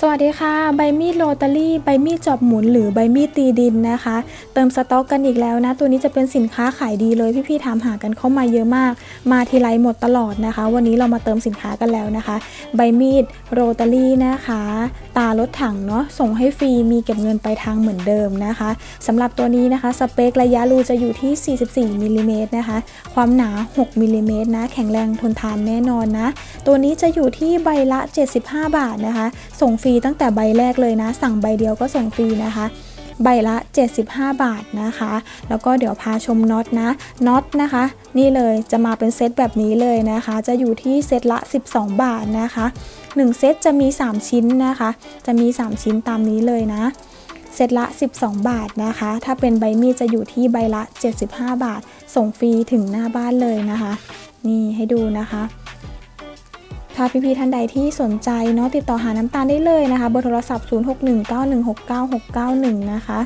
สวัสดีค่ะ ใบมีดโรตารี่ ใบมีดจอบหมุนหรือใบมีดตีดินนะคะ เติมสต็อกกันอีกแล้วนะ ตัวนี้จะเป็นสินค้าขายดีเลย พี่ๆถามหากันเข้ามาเยอะมาก มาทีไรหมดตลอดนะคะ วันนี้เรามาเติมสินค้ากันแล้วนะคะ ใบมีดโรตารี่นะคะ ตารถถังเนาะ ส่งให้ฟรี มีเก็บเงินไปลายทางเหมือนเดิมนะคะสำหรับตัวนี้นะคะ สเปคระยะรูจะอยู่ที่ 44มิลลิเมตรนะคะ ความหนา 6มิลลิเมตรนะ แข็งแรงทนทานแน่นอนนะ ตัวนี้จะอยู่ที่ใบละ 75 บาทนะคะ ส่งฟรีตั้งแต่ใบแรกเลยนะ สั่งใบเดียวก็ส่งฟรีนะคะ ใบละ 75 บาทนะคะ แล้วก็เดี๋ยวพาชมน็อตนะน็อตนะคะ นี่เลยจะมาเป็นเซตแบบนี้เลยนะคะ จะอยู่ที่เซตละ 12 บาทนะคะ 1 เซตจะมี 3 ชิ้นนะคะ จะมี 3 ชิ้นตามนี้เลยนะเซตละ 12 บาทนะคะ ถ้าเป็นใบมีดจะอยู่ที่ใบละ 75 บาท ส่งฟรีถึงหน้าบ้านเลยนะคะ นี่ให้ดูนะคะ ถ้าพี่ๆท่านใดที่สนใจเนาะติดต่อหาน้ำตาลได้เลยนะคะ เบอร์โทรศัพท์ 0619169691 นะคะ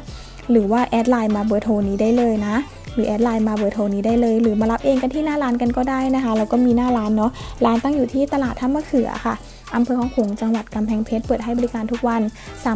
หรือว่าแอดไลน์มาเบอร์โทรนี้ได้เลยนะ หรือแอดไลน์มาเบอร์โทรนี้ได้เลย หรือมารับเองกันที่หน้าร้านกันก็ได้นะคะแล้วก็มีหน้าร้านเนาะร้านตั้งอยู่ที่ตลาดท่ามะเขือค่ะอำเภอของขลุงจังหวัดกำแพงเพชรเปิดให้บริการทุกวัน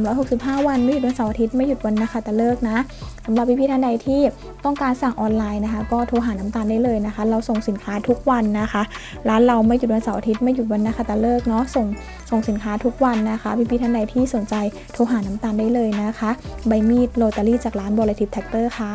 365 วันไม่หยุดวันเสาร์อาทิตย์ไม่หยุดวันนะคะแต่เลิกนะสำหรับพี่ๆท่านใดที่ต้องการสั่งออนไลน์นะคะ ก็โทรหาน้ำตาลได้เลยนะคะ เราส่งสินค้าทุกวันนะคะ ร้านเราไม่หยุดวันเสาร์อาทิตย์ไม่หยุดวันนะคะแต่เลิกเนาะส่งส่งสินค้าทุกวันนะคะ พี่ๆท่านใดที่สนใจโทรหาน้ำตาลได้เลยนะคะ ใบมีดโรตารี่จากร้านบอลทิปแท็กเตอร์ค่ะ